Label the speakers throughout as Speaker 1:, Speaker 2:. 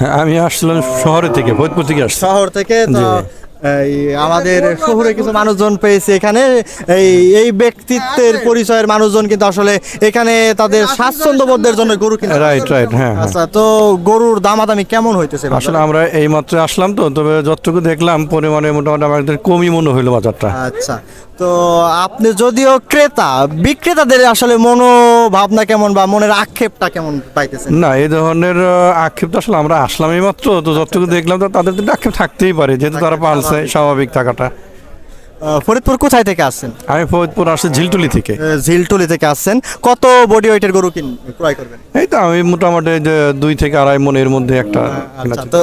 Speaker 1: হ্যাঁ, আমি আসলাম শহরে থেকে ফরিদপুর থেকে আসছি।
Speaker 2: শহর থেকে তো এই আমাদের শহরে কিছু মানুষজন পেয়েছে এখানে। এই এই ব্যক্তিত্বের পরিচয়ের মানুষজন কিন্তু আসলে এখানে তাদের স্বাচ্ছন্দ্য বোধের জন্য গরু কিনে
Speaker 1: রাইট রাইট হ্যাঁ।
Speaker 2: আচ্ছা তো গরুর দামাদামি কেমন হইতেছে
Speaker 1: আসলে আমরা এই মাত্র আসলাম তো তবে যতটুকু দেখলাম পরিমাণে মোটামুটি আমাদের কমই মনে হইল বাজারটা।
Speaker 2: আচ্ছা তো আপনি যদিও ক্রেতা বিক্রেতাদের আসলে মনোভাবনা কেমন বা মনের আক্ষেপটা কেমন পাইতেছেন?
Speaker 1: না এই ধরনের আক্ষেপ তো আসলে আমরা আসলামই মাত্র তো যতটুকু দেখলাম তো তাদের তো আক্ষেপ থাকতেই পারে যেহেতু তারা পালছে স্বাভাবিক থাকাটা।
Speaker 2: ফরিদপুর কোথায় থেকে আসছেন?
Speaker 1: আমি ফরিদপুর আসছি ঝিলটুলি থেকে।
Speaker 2: ঝিলটুলি থেকে আসছেন। কত বডি ওয়েটের গরু কিন ক্রয় করবেন?
Speaker 1: এই তো আমি মোটামুটি দুই থেকে আড়াই মনের মধ্যে একটা
Speaker 2: আচ্ছা তো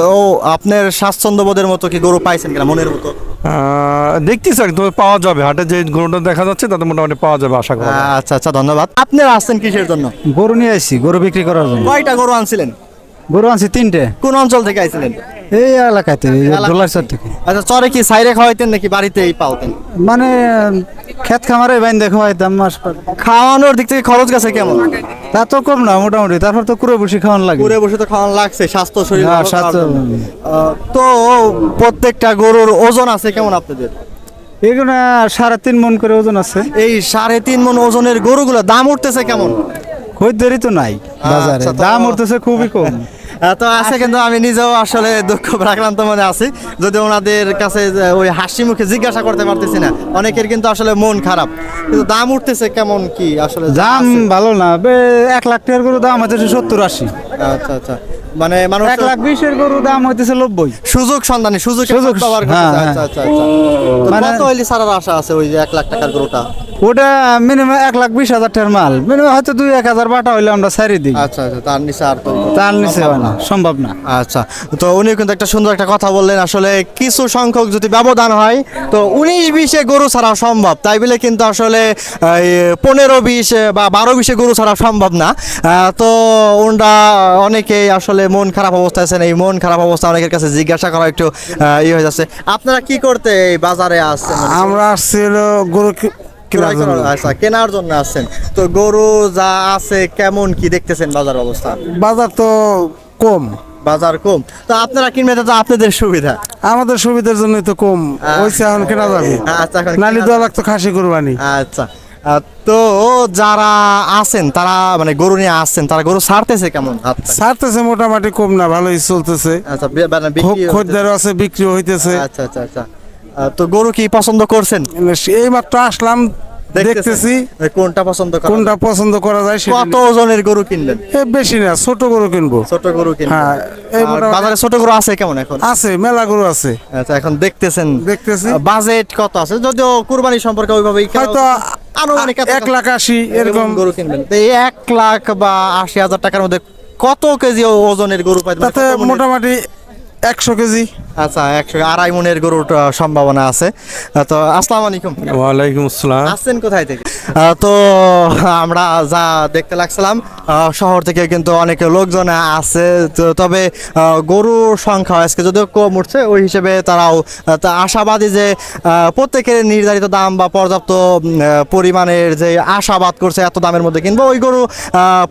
Speaker 2: আপনার স্বাচ্ছন্দ্য বোধের মতো কি গরু পাইছেন কিনা মনের মতো?
Speaker 1: আহ, দেখতেছি তবে পাওয়া যাবে। হাটে যে গরুটা দেখা যাচ্ছে তাতে মোটামুটি পাওয়া যাবে আশা করা।
Speaker 2: আচ্ছা আচ্ছা ধন্যবাদ। আপনি আসছেন কিসের জন্য?
Speaker 3: গরু নিয়ে আসছি গরু বিক্রি করার জন্য।
Speaker 2: কয়টা গরু আনছিলেন?
Speaker 3: গরু আনছি তিনটে।
Speaker 2: কোন অঞ্চল থেকে আইছিলেন?
Speaker 3: এই এলাকাতে ডোলারচর থেকে।
Speaker 2: আচ্ছা চরে কি সাইরে খাওয়াইতেন নাকি বাড়িতেই পালতেন?
Speaker 3: মানে ক্ষেত খামারে বাইন দেখো হয়তাম মাস
Speaker 2: খাওয়ানোর দিক থেকে খরচ গেছে কেমন?
Speaker 3: তা তো কম না মোটামুটি। তারপর তো কুড়ে বসে খাওয়ান লাগে।
Speaker 2: ঘুরে বসে তো খাওয়ানো লাগছে স্বাস্থ্য শরীর
Speaker 3: হ্যাঁ, স্বাস্থ্য-
Speaker 2: তো প্রত্যেকটা গরুর ওজন আছে কেমন আপনাদের?
Speaker 3: এগুলো সাড়ে তিন মন করে ওজন আছে।
Speaker 2: এই সাড়ে তিন মন ওজনের গরুগুলো দাম উঠতেছে কেমন?
Speaker 3: খরিদ্দারি তো নাই বাজারে।
Speaker 2: আচ্ছা,
Speaker 3: দাম উঠতেছে খুবই কম।
Speaker 2: তো আছে কিন্তু আমি নিজেও আসলে দুঃখ প্রাক্রান্ত মনে আছি। যদি ওনাদের কাছে ওই হাসি মুখে জিজ্ঞাসা করতে পারতেছি না অনেকের কিন্তু আসলে মন খারাপ। কিন্তু দাম উঠতেছে কেমন কি আসলে
Speaker 3: দাম ভালো না এক লাখ টাকার গরু দাম হচ্ছে সত্তর আশি।
Speaker 2: আচ্ছা আচ্ছা। মানে মানুষ
Speaker 3: এক লাখ বিশের গরু দাম হইতেছে নব্বই।
Speaker 2: সুযোগ সন্ধানী সুযোগ
Speaker 3: সুযোগ, হ্যাঁ, হ্যাঁ।
Speaker 2: আচ্ছা আচ্ছা আচ্ছা।
Speaker 3: মানে-
Speaker 2: কত হইলে সারার আশা আছে ওই যে এক লাখ টাকার গরুটা?
Speaker 3: ওটা মিনিমাম এক লাখ বিশ হাজার টাকার মাল। মিনিমাম হয়তো দুই এক হাজার বাটা হইলে আমরা সারি দিই।
Speaker 2: আচ্ছা আচ্ছা তার নিচে আর তৈরি
Speaker 3: তার নিচে হয় না সম্ভব না।
Speaker 2: আচ্ছা তো উনি কিন্তু একটা সুন্দর একটা কথা বললেন। আসলে কিছু সংখ্যক যদি ব্যবধান হয় তো উনিশ বিশে গরু ছাড়া সম্ভব। তাই বলে কিন্তু আসলে পনেরো বিশ বা বারো বিশে গরু ছাড়া সম্ভব না। তো ওনরা অনেকেই আসলে মন খারাপ অবস্থায় আছেন। এই মন খারাপ অবস্থা অনেকের কাছে জিজ্ঞাসা করা একটু ইয়ে হয়ে যাচ্ছে। আপনারা কি করতে এই বাজারে আসছেন?
Speaker 3: আমরা আসছি হলো গরু
Speaker 2: ক্রয় করার- আচ্ছা কেনার জন্য আসছেন। তো গরু যা আছে কেমন কি দেখতেছেন বাজার অবস্থা?
Speaker 3: বাজার তো কম।
Speaker 2: বাজার কম। তো আপনারা কিনবেন তো আপনাদের সুবিধা।
Speaker 3: আমাদের সুবিধার জন্য তো কম। ওইসে এখন কেনা যাবে।
Speaker 2: আচ্ছা
Speaker 3: নালি লাগতো খাসি কোরবানি।
Speaker 2: আচ্ছা। তো যারা আছেন তারা মানে গরু নিয়ে আসছেন তারা গরু ছাড়তেছে কেমন
Speaker 3: ছাড়তেছে মোটামুটি কম না ভালোই চলতেছে।
Speaker 2: আচ্ছা মানে বিক্রি হইতেছে।
Speaker 3: আছে বিক্রি হইতেছে।
Speaker 2: আচ্ছা আচ্ছা আচ্ছা। তো গরু কি পছন্দ করছেন?
Speaker 3: এই মাত্র আসলাম দেখতেছি।
Speaker 2: কোনটা পছন্দ
Speaker 3: কোনটা পছন্দ করা যায়
Speaker 2: কত ওজনের গরু কিনবেন?
Speaker 3: এ বেশি না ছোট গরু কিনবো।
Speaker 2: ছোট গরু কিনবেন।
Speaker 3: হ্যাঁ,
Speaker 2: বাজারে ছোট গরু আছে কেমন এখন?
Speaker 3: আছে মেলা গরু আছে।
Speaker 2: আচ্ছা এখন দেখতেছেন।
Speaker 3: দেখতেছি।
Speaker 2: বাজেট কত আছে? যদিও কুরবানি সম্পর্কে ওইভাবে
Speaker 3: হয়তো
Speaker 2: আনুমানিক
Speaker 3: এক লাখ আশি এরকম
Speaker 2: গরু কিনবেন। তো এই এক লাখ বা আশি হাজার টাকার মধ্যে কত কেজি ওজনের গরু পাই
Speaker 3: তাতে মোটামুটি একশো কেজি?
Speaker 2: আচ্ছা একশো আড়াই মনের গরুর সম্ভাবনা আছে। তো আসসালামু আলাইকুম।
Speaker 1: ওয়ালাইকুম আসসালাম।
Speaker 2: আসছেন কোথায় থেকে? তো আমরা যা দেখতে লাগছিলাম শহর থেকে কিন্তু অনেক লোকজন আছে তবে গরুর সংখ্যা আজকে যদিও কম উঠছে ওই হিসেবে তারাও আশাবাদী যে প্রত্যেকের নির্ধারিত দাম বা পর্যাপ্ত পরিমাণের যে আশাবাদ করছে এত দামের মধ্যে কিনবো ওই গরু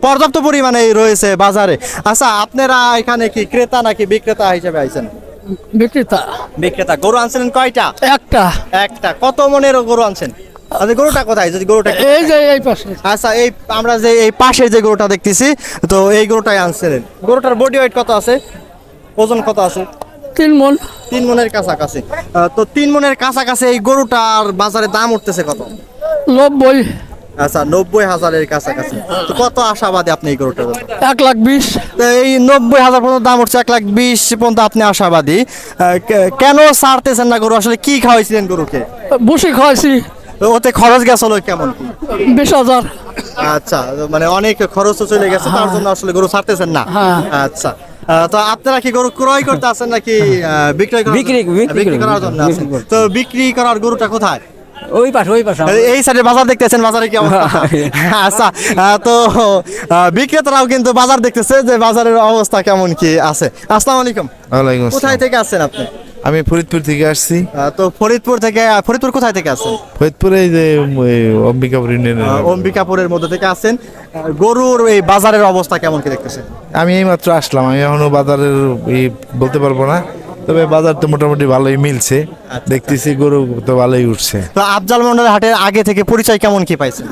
Speaker 2: পর্যাপ্ত পরিমাণে রয়েছে বাজারে। আচ্ছা আপনারা এখানে কি ক্রেতা নাকি বিক্রেতা হিসেবে আইছেন?
Speaker 4: বিক্রেতা।
Speaker 2: বিক্রেতা। গরু আনছিলেন কয়টা?
Speaker 4: একটা।
Speaker 2: একটা। কত মনের গরু আনছেন? আচ্ছা গরুটা কোথায়? যদি গরুটা
Speaker 4: এই যে এই পাশে।
Speaker 2: আচ্ছা এই আমরা যে এই পাশে যে গরুটা দেখতেছি তো এই গরুটাই আনছিলেন। গরুটার বডি ওয়েট কত আছে? ওজন কত আছে?
Speaker 4: তিন মন।
Speaker 2: তিন মনের কাছাকাছি। তো তিন মনের কাছাকাছি এই গরুটার বাজারে দাম উঠতেছে কত?
Speaker 4: নব্বই।
Speaker 2: আচ্ছা নব্বই হাজারের কাছাকাছি। তো কত আশাবাদী আপনি এই গরুটার
Speaker 4: এক লাখ বিশ।
Speaker 2: এই নব্বই হাজার পর্যন্ত দাম উঠছে এক লাখ বিশ পর্যন্ত আপনি আশাবাদী। কেন ছাড়তেছেন না গরু? আসলে কি খাওয়াইছিলেন গরুকে?
Speaker 4: বসে খাওয়াইছি।
Speaker 2: ওতে খরচ গেছিল কেমন?
Speaker 4: বিশ হাজার।
Speaker 2: আচ্ছা মানে অনেক খরচ চলে গেছে তার জন্য আসলে গরু ছাড়তেছেন না।
Speaker 4: হ্যাঁ।
Speaker 2: আচ্ছা তো আপনারা কি গরু ক্রয় করতে আছেন নাকি বিক্রয় করার
Speaker 5: বিক্রি-
Speaker 2: করার জন্য আছেন। তো বিক্রি করার গরুটা কোথায়?
Speaker 5: ওই পাশে ওই পাশে।
Speaker 2: এই- সাইডে বাজার দেখতেছেন বাজারে কি অবস্থা? আচ্ছা তো বিক্রেতারাও কিন্তু বাজার দেখতেছে যে বাজারের অবস্থা কেমন কি আছে। আসসালামু আলাইকুম।
Speaker 6: ওয়ালাইকুম
Speaker 2: কোথায় থেকে আসছেন আপনি?
Speaker 5: আমি ফরিদপুর থেকে আসছি।
Speaker 2: তো ফরিদপুর থেকে ফরিদপুর কোথায় থেকে আসেন
Speaker 5: ফরিদপুরে এই যে অম্বিকাপুর ইউনিয়নের
Speaker 2: অম্বিকাপুরের মধ্যে থেকে আসেন গরুর এই বাজারের অবস্থা কেমন কি দেখতেছেন?
Speaker 5: আমি এইমাত্র আসলাম আমি এখনও বাজারের বলতে পারব না। তবে বাজার তো মোটামুটি ভালোই মিলছে। দেখতেছি গরু তো ভালোই উঠছে।
Speaker 2: তো আফজাল মন্ডলের হাটের আগে থেকে পরিচয় কেমন কি পাইছে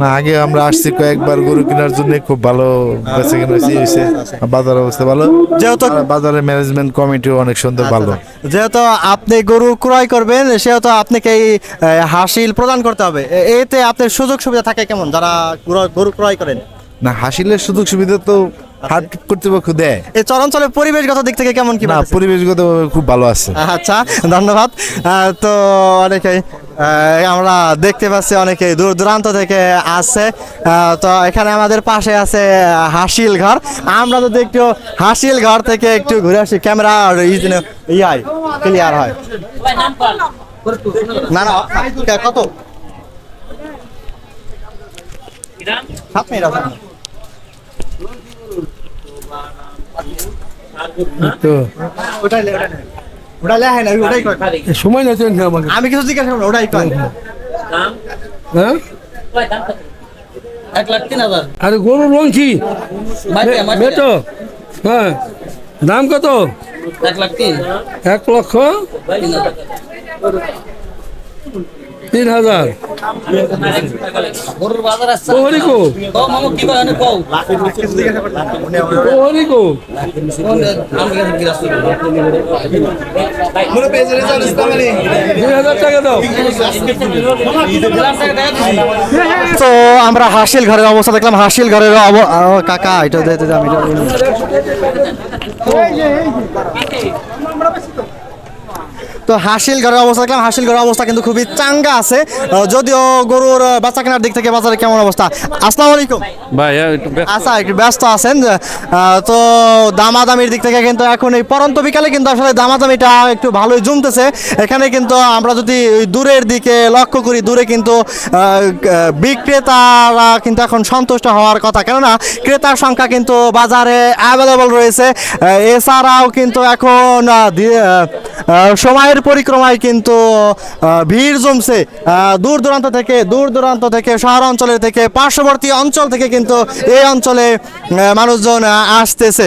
Speaker 5: না আগে আমরা আসছি কয়েকবার গরু কেনার জন্য খুব ভালো বেচা হয়েছে, বাজার অবস্থা ভালো।
Speaker 2: যেহেতু
Speaker 5: বাজারের ম্যানেজমেন্ট কমিটিও অনেক সুন্দর ভালো।
Speaker 2: যেহেতু আপনি গরু ক্রয় করবেন সেহেতু আপনাকে এই হাসিল প্রদান করতে হবে। এতে আপনার সুযোগ সুবিধা থাকে কেমন যারা গরু ক্রয় করেন?
Speaker 5: না হাসিলের সুযোগ সুবিধা তো হাট কর্তৃপক্ষ দেয়।
Speaker 2: এই চরাঞ্চলের পরিবেশগত দিক থেকে কেমন কি
Speaker 5: না পরিবেশগত খুব ভালো আছে।
Speaker 2: আচ্ছা ধন্যবাদ। তো অনেকেই আমরা দেখতে পাচ্ছি অনেকে দূর দূরান্ত থেকে আহ, তো এখানে আমাদের পাশে আছে হাসিল ঘর। আমরা যদি একটু হাসিল ঘর থেকে একটু ঘুরে আসি ক্যামেরা ইয়াই ক্লিয়ার হয়। না না কত? সাত মিনিট ওটাই ওটাই ওটা লেখাই না ওটাই
Speaker 4: সময় না আমাকে।
Speaker 2: আমি কিছু জিজ্ঞাসা করব ওটাই কয়।
Speaker 4: হ্যাঁ?
Speaker 6: এক লাখ তিন হাজার।
Speaker 4: আরে গরু লঞ্চি
Speaker 6: মাটিয়া মাটিয়া
Speaker 4: হ্যাঁ। দাম কত?
Speaker 6: এক লাখ তিন।
Speaker 4: এক লক্ষ?
Speaker 6: তিন হাজার।
Speaker 2: তো আমরা হাসিল ঘরের অবস্থা দেখলাম হাসিল ঘরের অব- কাকা এটা আমি এটা- তো হাসিল ঘরের অবস্থা দেখলাম। হাসিল ঘরের অবস্থা কিন্তু খুবই চাঙ্গা আছে। যদিও গরুর বাচ্চা কেনার দিক থেকে বাজারে কেমন অবস্থা? আসসালামু আলাইকুম।
Speaker 1: ভাই একটু
Speaker 2: আচ্ছা একটু ব্যস্ত আছেন। তো দামাদামির দিক থেকে কিন্তু এখন এই পরন্ত বিকালে কিন্তু আসলে দামাদামিটা একটু ভালোই জমতেছে। এখানে কিন্তু আমরা যদি দূরের দিকে লক্ষ্য করি দূরে কিন্তু বিক্রেতারা কিন্তু এখন সন্তুষ্ট হওয়ার কথা। কেননা ক্রেতার সংখ্যা কিন্তু বাজারে অ্যাভেলেবল রয়েছে। এছাড়াও কিন্তু এখন সময়ের পরিক্রমায় কিন্তু ভিড় জমছে। দূর দূরান্ত থেকে, দূর দূরান্ত থেকে, শহর অঞ্চলের থেকে, পার্শ্ববর্তী অঞ্চল থেকে কিন্তু এই অঞ্চলে মানুষজন আসতেছে।